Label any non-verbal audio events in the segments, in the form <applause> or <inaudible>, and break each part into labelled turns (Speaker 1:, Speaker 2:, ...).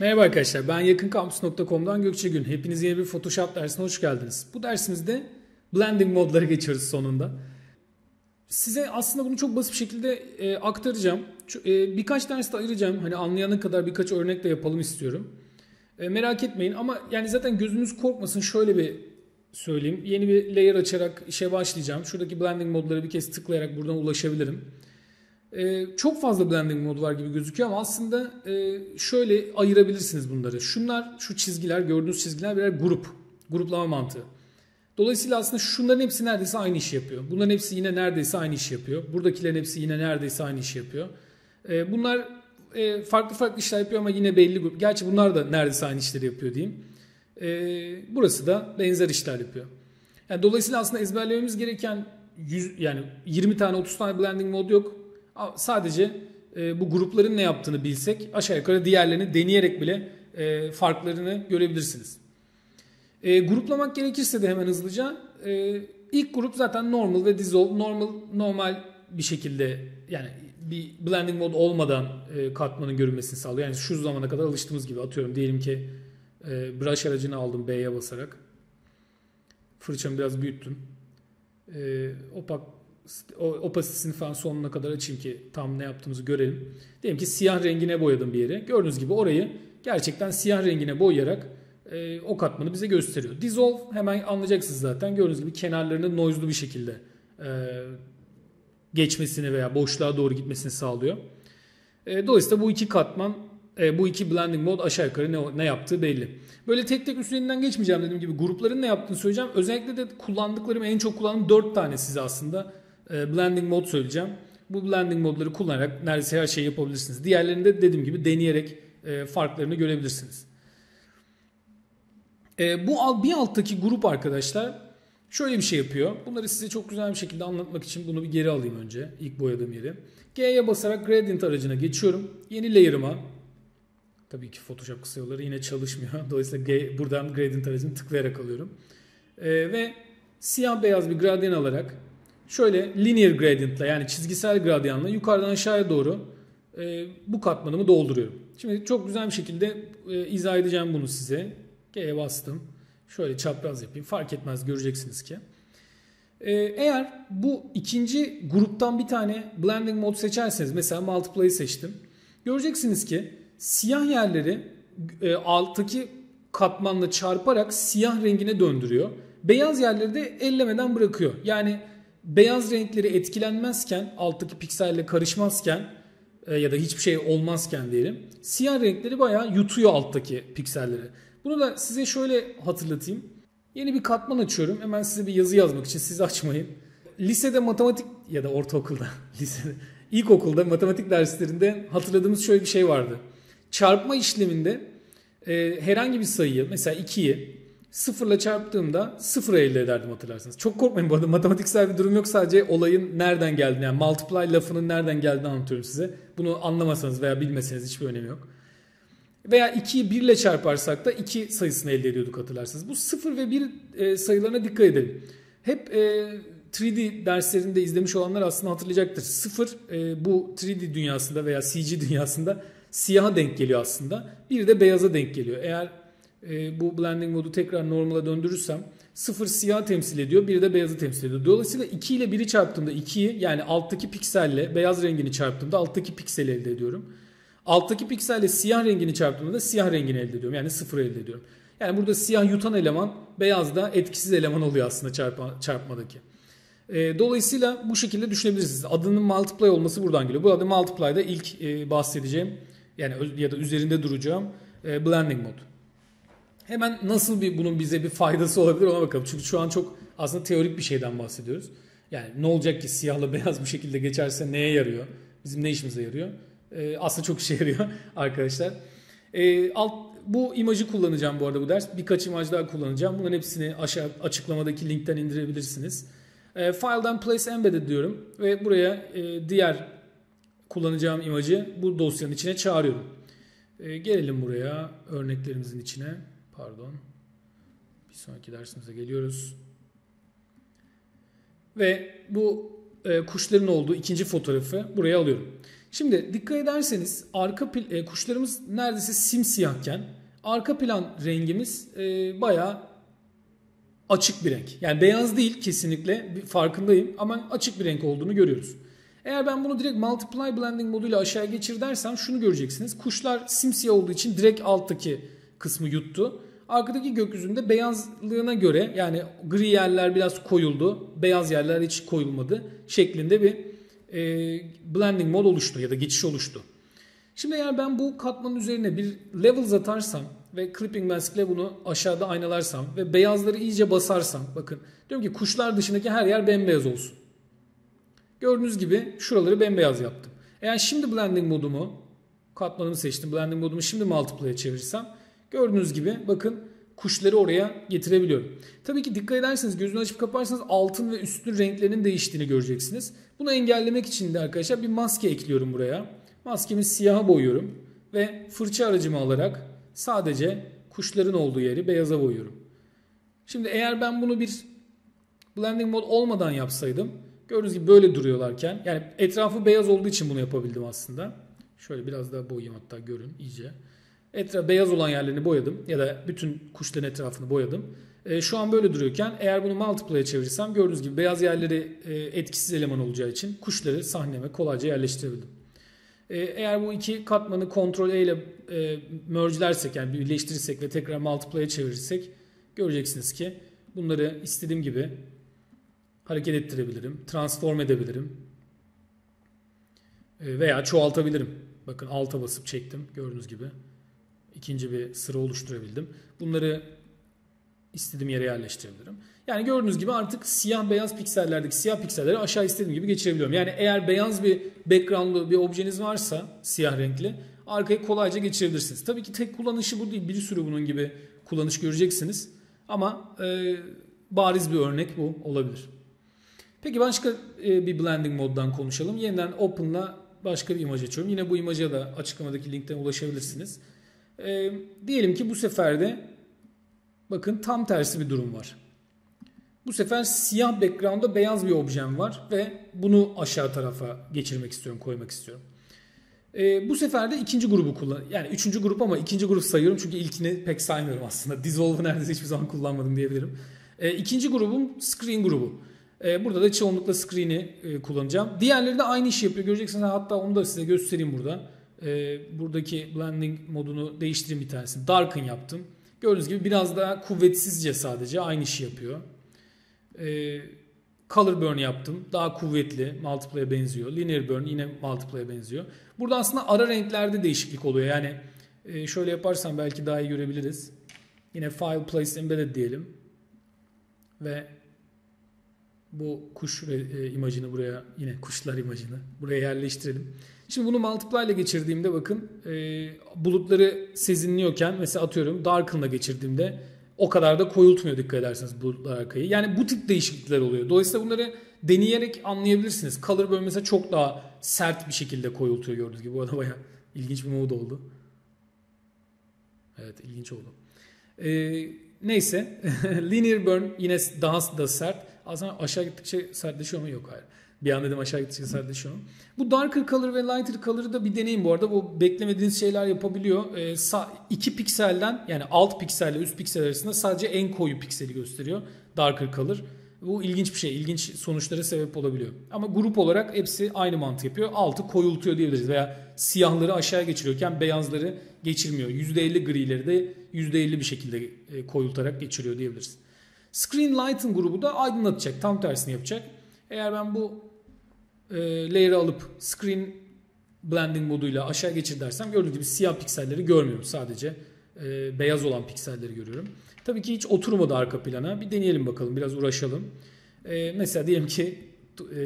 Speaker 1: Merhaba arkadaşlar ben yakınkampüs.com'dan Gökçe Gün. Hepiniz yeni bir Photoshop dersine hoş geldiniz. Bu dersimizde blending modları geçiyoruz sonunda. Size aslında bunu çok basit bir şekilde e, aktaracağım. E, birkaç derste ayıracağım. Hani anlayana kadar birkaç örnekle yapalım istiyorum. E, merak etmeyin ama yani zaten gözünüz korkmasın şöyle bir söyleyeyim. Yeni bir layer açarak işe başlayacağım. Şuradaki blending modları bir kez tıklayarak buradan ulaşabilirim. Ee, çok fazla blending modu var gibi gözüküyor ama aslında e, şöyle ayırabilirsiniz bunları. Şunlar, şu çizgiler, gördüğünüz çizgiler birer grup. Gruplama mantığı. Dolayısıyla aslında şunların hepsi neredeyse aynı işi yapıyor. Bunların hepsi yine neredeyse aynı işi yapıyor. Buradakilerin hepsi yine neredeyse aynı işi yapıyor. Ee, bunlar e, farklı farklı işler yapıyor ama yine belli grup. Gerçi bunlar da neredeyse aynı işleri yapıyor diyeyim. Ee, burası da benzer işler yapıyor. Yani dolayısıyla aslında ezberlememiz gereken 100, yani 20 tane 30 tane blending mod yok. Sadece e, bu grupların ne yaptığını bilsek aşağı yukarı diğerlerini deneyerek bile e, farklarını görebilirsiniz. E, gruplamak gerekirse de hemen hızlıca e, ilk grup zaten normal ve dissolve normal normal bir şekilde yani bir blending mod olmadan e, katmanın görünmesini sağlıyor. Yani şu zamana kadar alıştığımız gibi atıyorum diyelim ki e, brush aracını aldım B'ye basarak. Fırçamı biraz büyüttüm. E, opak opasitesini falan sonuna kadar açayım ki tam ne yaptığımızı görelim. Diyelim ki siyah rengine boyadım bir yere. Gördüğünüz gibi orayı gerçekten siyah rengine boyayarak e, o katmanı bize gösteriyor. Dissolve hemen anlayacaksınız zaten. Gördüğünüz gibi kenarlarını noise'lu bir şekilde e, geçmesini veya boşluğa doğru gitmesini sağlıyor. E, dolayısıyla bu iki katman, e, bu iki blending mode aşağı yukarı ne, ne yaptığı belli. Böyle tek tek üstlerinden geçmeyeceğim dediğim gibi grupların ne yaptığını söyleyeceğim. Özellikle de kullandıklarım en çok kullandığım 4 tane size aslında blending mod söyleyeceğim. Bu blending modları kullanarak neredeyse her şeyi yapabilirsiniz. Diğerlerini de dediğim gibi deneyerek e, farklarını görebilirsiniz. E, bu bir alttaki grup arkadaşlar şöyle bir şey yapıyor. Bunları size çok güzel bir şekilde anlatmak için bunu bir geri alayım önce. ilk boyadığım yeri. G'ye basarak gradient aracına geçiyorum. Yeni layer'ıma Tabii ki Photoshop kısa yine çalışmıyor. <laughs> Dolayısıyla G, buradan gradient aracını tıklayarak alıyorum. Ee, ve siyah beyaz bir gradient alarak şöyle linear gradient'la yani çizgisel gradyanla yukarıdan aşağıya doğru e, bu katmanımı dolduruyorum. Şimdi çok güzel bir şekilde e, izah edeceğim bunu size. G'ye bastım. Şöyle çapraz yapayım. Fark etmez göreceksiniz ki. E, eğer bu ikinci gruptan bir tane blending mode seçerseniz mesela multiply'ı seçtim. Göreceksiniz ki siyah yerleri e, alttaki katmanla çarparak siyah rengine döndürüyor. Beyaz yerleri de ellemeden bırakıyor. Yani beyaz renkleri etkilenmezken, alttaki pikselle karışmazken e, ya da hiçbir şey olmazken diyelim. Siyah renkleri bayağı yutuyor alttaki pikselleri. Bunu da size şöyle hatırlatayım. Yeni bir katman açıyorum. Hemen size bir yazı yazmak için siz <laughs> açmayın. Lisede matematik ya da ortaokulda, <laughs> lisede, ilkokulda matematik derslerinde hatırladığımız şöyle bir şey vardı. Çarpma işleminde e, herhangi bir sayıyı mesela 2'yi sıfırla çarptığımda sıfır elde ederdim hatırlarsanız. Çok korkmayın bu arada matematiksel bir durum yok sadece olayın nereden geldiğini yani multiply lafının nereden geldiğini anlatıyorum size. Bunu anlamasanız veya bilmeseniz hiçbir önemi yok. Veya 2'yi 1 ile çarparsak da 2 sayısını elde ediyorduk hatırlarsınız. Bu 0 ve 1 e, sayılarına dikkat edelim. Hep e, 3D derslerinde izlemiş olanlar aslında hatırlayacaktır. 0 e, bu 3D dünyasında veya CG dünyasında siyaha denk geliyor aslında. Bir de beyaza denk geliyor. Eğer e, bu blending modu tekrar normala döndürürsem 0 siyah temsil ediyor, bir de beyazı temsil ediyor. Dolayısıyla 2 ile 1'i çarptığımda 2'yi yani alttaki pikselle beyaz rengini çarptığımda alttaki pikseli elde ediyorum. Alttaki pikselle siyah rengini çarptığımda da siyah rengini elde ediyorum. Yani 0 elde ediyorum. Yani burada siyah yutan eleman beyaz da etkisiz eleman oluyor aslında çarpma, çarpmadaki. E, dolayısıyla bu şekilde düşünebilirsiniz. Adının multiply olması buradan geliyor. Bu adı multiply'da ilk e, bahsedeceğim yani ya da üzerinde duracağım e, blending mod. Hemen nasıl bir bunun bize bir faydası olabilir ona bakalım. Çünkü şu an çok aslında teorik bir şeyden bahsediyoruz. Yani ne olacak ki siyahla <laughs> beyaz bu şekilde geçerse neye yarıyor? Bizim ne işimize yarıyor? Ee, aslında çok işe <laughs> yarıyor arkadaşlar. Ee, alt, bu imajı kullanacağım bu arada bu ders. Birkaç imaj daha kullanacağım. Bunların hepsini aşağı açıklamadaki linkten indirebilirsiniz. Ee, file'dan place embedded diyorum ve buraya e, diğer kullanacağım imajı bu dosyanın içine çağırıyorum. Ee, gelelim buraya örneklerimizin içine. Pardon. Bir sonraki dersimize geliyoruz. Ve bu e, kuşların olduğu ikinci fotoğrafı buraya alıyorum. Şimdi dikkat ederseniz arka e, kuşlarımız neredeyse simsiyahken arka plan rengimiz e, bayağı açık bir renk. Yani beyaz değil kesinlikle farkındayım ama açık bir renk olduğunu görüyoruz. Eğer ben bunu direkt multiply blending moduyla aşağı geçir dersem şunu göreceksiniz. Kuşlar simsiyah olduğu için direkt alttaki kısmı yuttu. Arkadaki gökyüzünde beyazlığına göre yani gri yerler biraz koyuldu, beyaz yerler hiç koyulmadı şeklinde bir e, blending mod oluştu ya da geçiş oluştu. Şimdi eğer ben bu katmanın üzerine bir levels atarsam ve clipping mask ile bunu aşağıda aynalarsam ve beyazları iyice basarsam bakın diyorum ki kuşlar dışındaki her yer bembeyaz olsun. Gördüğünüz gibi şuraları bembeyaz yaptım. Eğer şimdi blending modumu katmanımı seçtim. Blending modumu şimdi multiply'e çevirirsem gördüğünüz gibi bakın kuşları oraya getirebiliyorum. Tabii ki dikkat ederseniz gözünü açıp kaparsanız altın ve üstün renklerinin değiştiğini göreceksiniz. Bunu engellemek için de arkadaşlar bir maske ekliyorum buraya. Maskemi siyaha boyuyorum ve fırça aracımı alarak sadece kuşların olduğu yeri beyaza boyuyorum. Şimdi eğer ben bunu bir blending mod olmadan yapsaydım gördüğünüz gibi böyle duruyorlarken yani etrafı beyaz olduğu için bunu yapabildim aslında. Şöyle biraz daha boyayayım hatta görün iyice. Etraf beyaz olan yerlerini boyadım ya da bütün kuşların etrafını boyadım. E, şu an böyle duruyorken eğer bunu multiply'e çevirirsem gördüğünüz gibi beyaz yerleri e, etkisiz eleman olacağı için kuşları sahneme kolayca yerleştirebildim. E, eğer bu iki katmanı Ctrl E ile e, merge'lersek yani birleştirirsek ve tekrar multiply'e çevirirsek göreceksiniz ki bunları istediğim gibi hareket ettirebilirim, transform edebilirim e, veya çoğaltabilirim. Bakın alta basıp çektim gördüğünüz gibi ikinci bir sıra oluşturabildim. Bunları istediğim yere yerleştirebilirim. Yani gördüğünüz gibi artık siyah beyaz piksellerdeki siyah pikselleri aşağı istediğim gibi geçirebiliyorum. Yani eğer beyaz bir background'lu bir objeniz varsa siyah renkli arkaya kolayca geçirebilirsiniz. Tabii ki tek kullanışı bu değil. Bir sürü bunun gibi kullanış göreceksiniz. Ama e, bariz bir örnek bu olabilir. Peki başka e, bir blending moddan konuşalım. Yeniden Open'la başka bir imaj açıyorum. Yine bu imaja da açıklamadaki linkten ulaşabilirsiniz. E, diyelim ki bu sefer de bakın tam tersi bir durum var. Bu sefer siyah background'da beyaz bir objem var ve bunu aşağı tarafa geçirmek istiyorum, koymak istiyorum. E, bu sefer de ikinci grubu kullan. Yani üçüncü grup ama ikinci grup sayıyorum çünkü ilkini pek saymıyorum aslında. <laughs> Dissolve'ı neredeyse hiçbir zaman kullanmadım diyebilirim. E, ikinci grubum screen grubu. E, burada da çoğunlukla screen'i e, kullanacağım. Diğerleri de aynı işi yapıyor. Göreceksiniz hatta onu da size göstereyim burada. E, buradaki blending modunu değiştireyim bir tanesini. Darken yaptım. Gördüğünüz gibi biraz daha kuvvetsizce sadece aynı işi yapıyor. E, color burn yaptım. Daha kuvvetli. Multiplay'e benziyor. Linear burn yine multiplay'e benziyor. Burada aslında ara renklerde değişiklik oluyor. Yani e, şöyle yaparsam belki daha iyi görebiliriz. Yine file place embedded diyelim. Ve bu kuş e, imajını buraya yine kuşlar imajını buraya yerleştirelim. Şimdi bunu multiply ile geçirdiğimde bakın e, bulutları sezinliyorken mesela atıyorum darken'la geçirdiğimde o kadar da koyultmuyor dikkat ederseniz bulutlar arkayı. Yani bu tip değişiklikler oluyor. Dolayısıyla bunları deneyerek anlayabilirsiniz. Color böyle mesela çok daha sert bir şekilde koyultuyor gördüğünüz gibi. Bu arada bayağı ilginç bir mod oldu. Evet ilginç oldu. Ee, neyse <laughs> linear burn yine daha da sert. Aslında aşağı gittikçe sertleşiyor mu? Yok hayır. Bir an dedim aşağı gittikçe sertleşiyor mu? Bu darker color ve lighter color'ı da bir deneyin bu arada. Bu beklemediğiniz şeyler yapabiliyor. Ee, iki pikselden yani alt pikselle üst piksel arasında sadece en koyu pikseli gösteriyor. Darker color. Bu ilginç bir şey. İlginç sonuçlara sebep olabiliyor. Ama grup olarak hepsi aynı mantık yapıyor. Altı koyultuyor diyebiliriz. Veya siyahları aşağı geçiriyorken beyazları geçirmiyor. %50 grileri de %50 bir şekilde e, koyultarak geçiriyor diyebiliriz. Screen Lighten grubu da aydınlatacak. Tam tersini yapacak. Eğer ben bu e, layer'ı alıp Screen Blending moduyla aşağı geçir dersem gördüğünüz gibi siyah pikselleri görmüyorum. Sadece e, beyaz olan pikselleri görüyorum. Tabii ki hiç oturmadı arka plana. Bir deneyelim bakalım. Biraz uğraşalım. E, mesela diyelim ki e,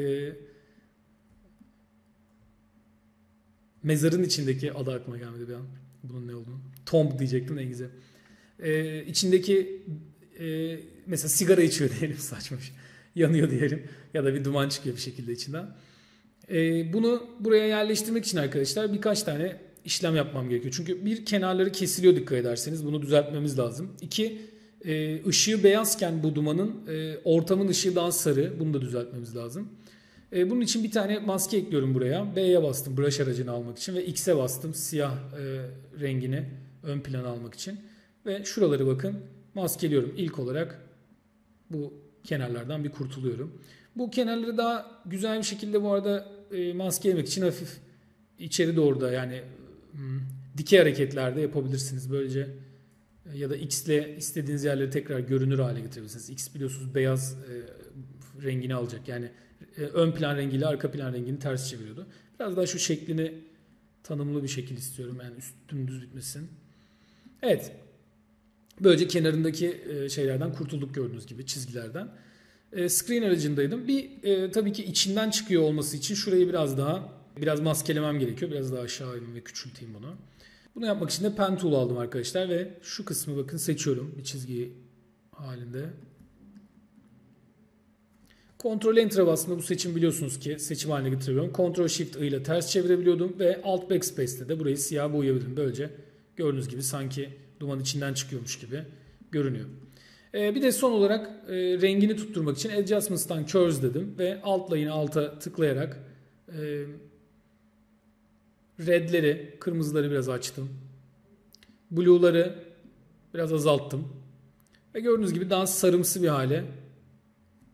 Speaker 1: mezarın içindeki adı aklıma gelmedi bir an. Bunun ne olduğunu. Tomb diyecektim güzel. E, içindeki e, mesela sigara içiyor diyelim <laughs> saçma şey. Yanıyor diyelim. Ya da bir duman çıkıyor bir şekilde içinden. E, bunu buraya yerleştirmek için arkadaşlar birkaç tane işlem yapmam gerekiyor. Çünkü bir kenarları kesiliyor dikkat ederseniz. Bunu düzeltmemiz lazım. İki e, ışığı beyazken bu dumanın e, ortamın ışığı daha sarı. Bunu da düzeltmemiz lazım. E, bunun için bir tane maske ekliyorum buraya. B'ye bastım brush aracını almak için ve X'e bastım siyah rengini ön plana almak için. Ve şuraları bakın maskeliyorum. İlk olarak bu kenarlardan bir kurtuluyorum. Bu kenarları daha güzel bir şekilde bu arada e, maskelemek için hafif içeri doğru da yani hmm, dikey hareketlerde yapabilirsiniz. Böylece e, ya da X ile istediğiniz yerleri tekrar görünür hale getirebilirsiniz. X biliyorsunuz beyaz e, rengini alacak. Yani e, ön plan rengiyle arka plan rengini ters çeviriyordu. Biraz daha şu şeklini tanımlı bir şekil istiyorum. Yani üst dümdüz bitmesin. Evet. Böylece kenarındaki şeylerden kurtulduk gördüğünüz gibi çizgilerden. E, screen aracındaydım. Bir e, tabii ki içinden çıkıyor olması için şurayı biraz daha biraz maskelemem gerekiyor. Biraz daha aşağı ineyim ve küçülteyim bunu. Bunu yapmak için de pen tool aldım arkadaşlar ve şu kısmı bakın seçiyorum bir çizgi halinde. Ctrl Enter'a bastığımda bu seçim biliyorsunuz ki seçim haline getirebiliyorum. Ctrl Shift I ile ters çevirebiliyordum ve Alt Backspace'te de burayı siyah boyayabilirim. Böylece gördüğünüz gibi sanki duman içinden çıkıyormuş gibi görünüyor. Ee, bir de son olarak e, rengini tutturmak için Adjustments'tan Curves dedim ve altla yine alta tıklayarak e, redleri, kırmızıları biraz açtım. Blue'ları biraz azalttım. Ve gördüğünüz gibi daha sarımsı bir hale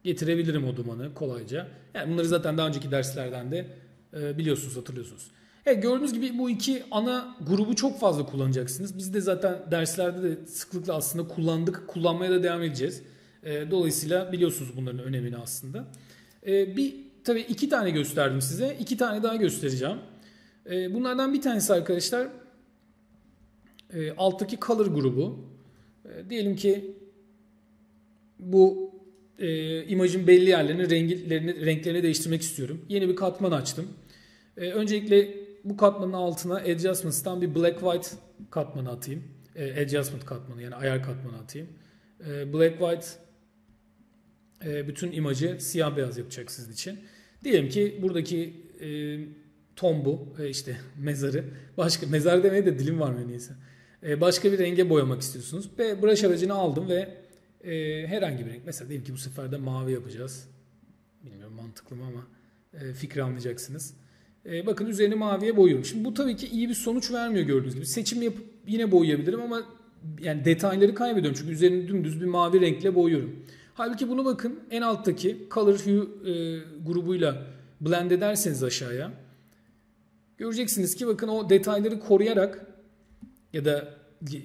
Speaker 1: getirebilirim o dumanı kolayca. Yani bunları zaten daha önceki derslerden de e, biliyorsunuz, hatırlıyorsunuz. Evet, gördüğünüz gibi bu iki ana grubu çok fazla kullanacaksınız. Biz de zaten derslerde de sıklıkla aslında kullandık, kullanmaya da devam edeceğiz. E, dolayısıyla biliyorsunuz bunların önemini aslında. E, bir tabii iki tane gösterdim size, iki tane daha göstereceğim. E, bunlardan bir tanesi arkadaşlar e, alttaki color grubu. Diyelim ki bu e, imajın belli yerlerini, renklerini, renklerini değiştirmek istiyorum. Yeni bir katman açtım. E, öncelikle bu katmanın altına Adjustments'tan bir Black White katmanı atayım. E, adjustment katmanı yani ayar katmanı atayım. E, Black White e, bütün imajı siyah beyaz yapacak sizin için. Diyelim ki buradaki e, tombu e, işte <laughs> mezarı başka mezar demeye de dilim var neyse. E, başka bir renge boyamak istiyorsunuz. Ve brush aracını aldım ve e, herhangi bir renk. Mesela diyelim ki bu sefer de mavi yapacağız. Bilmiyorum mantıklı mı ama e, fikri anlayacaksınız. E, bakın üzerini maviye boyuyorum. Şimdi bu tabii ki iyi bir sonuç vermiyor gördüğünüz gibi. Seçim yapıp yine boyayabilirim ama yani detayları kaybediyorum. Çünkü üzerini dümdüz bir mavi renkle boyuyorum. Halbuki bunu bakın en alttaki Color Hue e, grubuyla blend ederseniz aşağıya göreceksiniz ki bakın o detayları koruyarak ya da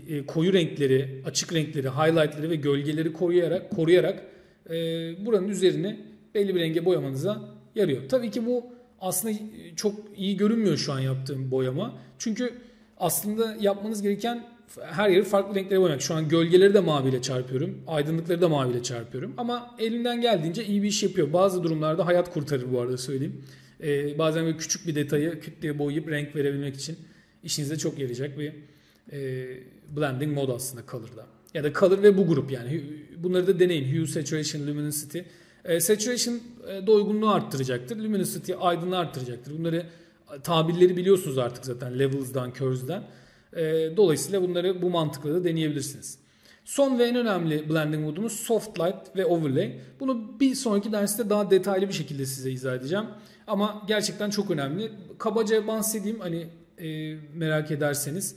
Speaker 1: e, koyu renkleri, açık renkleri, highlightları ve gölgeleri koruyarak koruyarak e, buranın üzerini belli bir renge boyamanıza yarıyor. Tabii ki bu aslında çok iyi görünmüyor şu an yaptığım boyama. Çünkü aslında yapmanız gereken her yeri farklı renklere boyamak. Şu an gölgeleri de maviyle çarpıyorum. Aydınlıkları da maviyle çarpıyorum. Ama elimden geldiğince iyi bir iş yapıyor. Bazı durumlarda hayat kurtarır bu arada söyleyeyim. Ee, bazen böyle küçük bir detayı küt boyayıp renk verebilmek için işinize çok yarayacak bir e, blending mod aslında Color'da. Ya da Color ve bu grup yani. Bunları da deneyin. Hue, Saturation, Luminosity. E, saturation e, doygunluğu arttıracaktır. Luminosity aydınlığı arttıracaktır. Bunları tabirleri biliyorsunuz artık zaten levels'dan, curves'den. E, dolayısıyla bunları bu mantıkla da deneyebilirsiniz. Son ve en önemli blending modumuz soft light ve overlay. Bunu bir sonraki derste daha detaylı bir şekilde size izah edeceğim. Ama gerçekten çok önemli. Kabaca bahsedeyim hani e, merak ederseniz.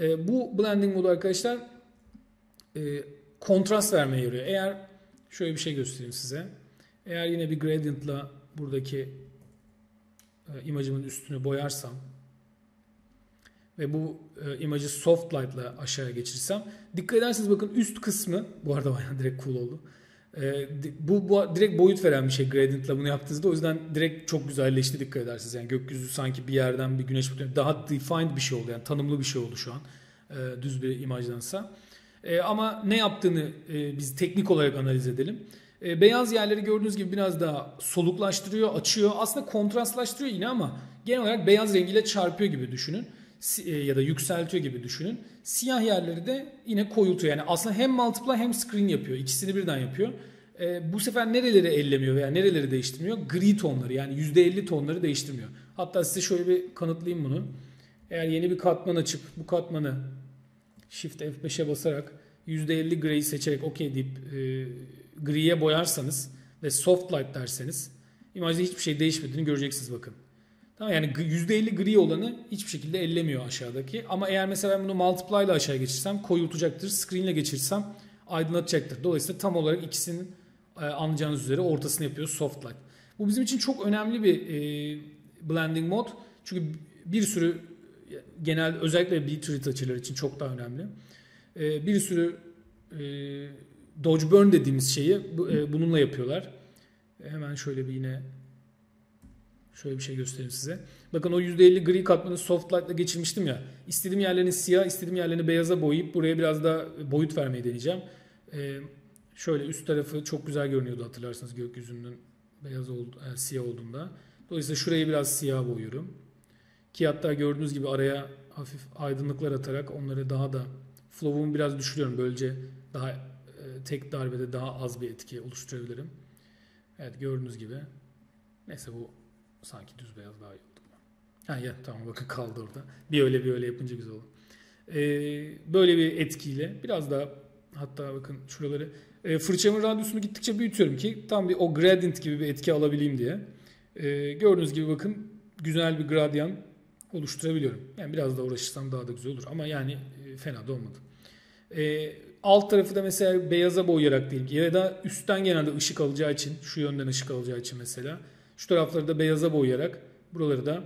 Speaker 1: E, bu blending modu arkadaşlar e, kontrast vermeye yarıyor. Eğer şöyle bir şey göstereyim size. Eğer yine bir gradient'la buradaki e, imajımın üstünü boyarsam ve bu e, imajı soft light'la aşağıya geçirsem dikkat ederseniz bakın üst kısmı bu arada bayağı <laughs> direkt cool oldu. E, bu, bu direkt boyut veren bir şey gradient'la bunu yaptığınızda o yüzden direkt çok güzelleşti dikkat edersiniz. Yani gökyüzü sanki bir yerden bir güneş batıyor. Daha defined bir şey oldu yani tanımlı bir şey oldu şu an. E, düz bir imajdansa. E, ama ne yaptığını e, biz teknik olarak analiz edelim. E, beyaz yerleri gördüğünüz gibi biraz daha soluklaştırıyor, açıyor. Aslında kontrastlaştırıyor yine ama genel olarak beyaz rengiyle çarpıyor gibi düşünün. E, ya da yükseltiyor gibi düşünün. Siyah yerleri de yine koyultuyor. Yani aslında hem multiply hem screen yapıyor. İkisini birden yapıyor. E, bu sefer nereleri ellemiyor veya nereleri değiştirmiyor? Gri tonları yani %50 tonları değiştirmiyor. Hatta size şöyle bir kanıtlayayım bunu. Eğer yeni bir katman açıp bu katmanı Shift F5'e basarak %50 gray'i seçerek OK deyip e, griye boyarsanız ve soft light derseniz imajda hiçbir şey değişmediğini göreceksiniz bakın. Tamam yani %50 gri olanı hiçbir şekilde ellemiyor aşağıdaki. Ama eğer mesela ben bunu multiply ile aşağı geçirsem koyultacaktır. Screen ile geçirsem aydınlatacaktır. Dolayısıyla tam olarak ikisinin e, anlayacağınız üzere ortasını yapıyor soft light. Bu bizim için çok önemli bir e, blending mod. Çünkü bir sürü genel özellikle bitrate açıları için çok daha önemli. E, bir sürü e, dodge burn dediğimiz şeyi e, bununla yapıyorlar. Hemen şöyle bir yine Şöyle bir şey göstereyim size. Bakın o %50 gri katmanı soft light ile geçirmiştim ya. İstediğim yerlerini siyah, istediğim yerlerini beyaza boyayıp buraya biraz daha boyut vermeyi deneyeceğim. Ee, şöyle üst tarafı çok güzel görünüyordu hatırlarsanız gökyüzünün beyaz oldu, yani siyah olduğunda. Dolayısıyla şurayı biraz siyah boyuyorum. Ki hatta gördüğünüz gibi araya hafif aydınlıklar atarak onları daha da flow'umu biraz düşürüyorum. Böylece daha e, tek darbede daha az bir etki oluşturabilirim. Evet gördüğünüz gibi. Neyse bu sanki düz beyaz daha iyi oldu. Ha ya tamam bakın kaldı orada. Bir öyle bir öyle yapınca güzel oldu. Ee, böyle bir etkiyle biraz daha hatta bakın şuraları e, fırçamın radyusunu gittikçe büyütüyorum ki tam bir o gradient gibi bir etki alabileyim diye. E, gördüğünüz gibi bakın güzel bir gradyan oluşturabiliyorum. Yani biraz da uğraşırsam daha da güzel olur ama yani e, fena da olmadı. E, alt tarafı da mesela beyaza boyayarak ki ya da üstten genelde ışık alacağı için şu yönden ışık alacağı için mesela şu tarafları da beyaza boyayarak buraları da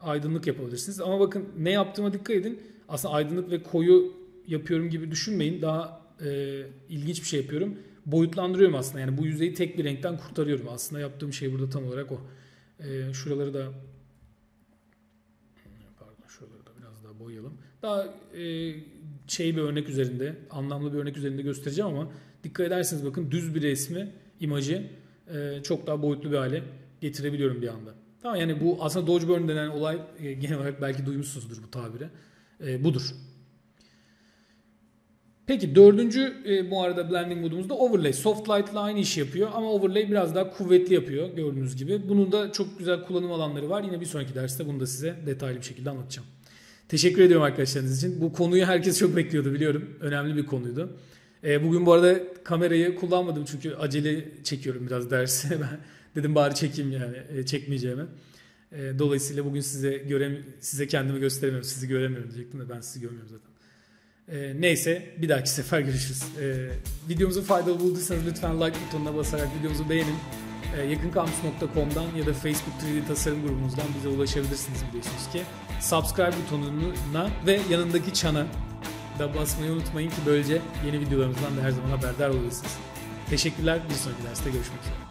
Speaker 1: aydınlık yapabilirsiniz. Ama bakın ne yaptığıma dikkat edin. Aslında aydınlık ve koyu yapıyorum gibi düşünmeyin. Daha e, ilginç bir şey yapıyorum. Boyutlandırıyorum aslında. Yani bu yüzeyi tek bir renkten kurtarıyorum. Aslında yaptığım şey burada tam olarak o. E, şuraları da pardon şuraları da biraz daha boyayalım. Daha e, şey bir örnek üzerinde, anlamlı bir örnek üzerinde göstereceğim ama dikkat ederseniz bakın düz bir resmi, imajı e, çok daha boyutlu bir hale getirebiliyorum bir anda. Tamam yani bu aslında Dodge denen olay e, genel olarak belki duymuşsunuzdur bu tabiri. E, budur. Peki dördüncü e, bu arada blending modumuzda overlay. Soft light ile aynı işi yapıyor ama overlay biraz daha kuvvetli yapıyor gördüğünüz gibi. Bunun da çok güzel kullanım alanları var. Yine bir sonraki derste bunu da size detaylı bir şekilde anlatacağım. Teşekkür ediyorum arkadaşlarınız için. Bu konuyu herkes çok bekliyordu biliyorum. Önemli bir konuydu. E, bugün bu arada kamerayı kullanmadım çünkü acele çekiyorum biraz dersi. <laughs> Ben Dedim bari çekeyim yani e, çekmeyeceğimi. E, dolayısıyla bugün size göre size kendimi gösteremiyorum, sizi göremiyorum diyecektim de ben sizi görmüyorum zaten. E, neyse bir dahaki sefer görüşürüz. E, videomuzu faydalı bulduysanız lütfen like butonuna basarak videomuzu beğenin. E, yakınkampus.com'dan ya da Facebook 3D tasarım grubumuzdan bize ulaşabilirsiniz biliyorsunuz ki. Subscribe butonuna ve yanındaki çana da basmayı unutmayın ki böylece yeni videolarımızdan da her zaman haberdar olursunuz. Teşekkürler. Bir sonraki derste görüşmek üzere.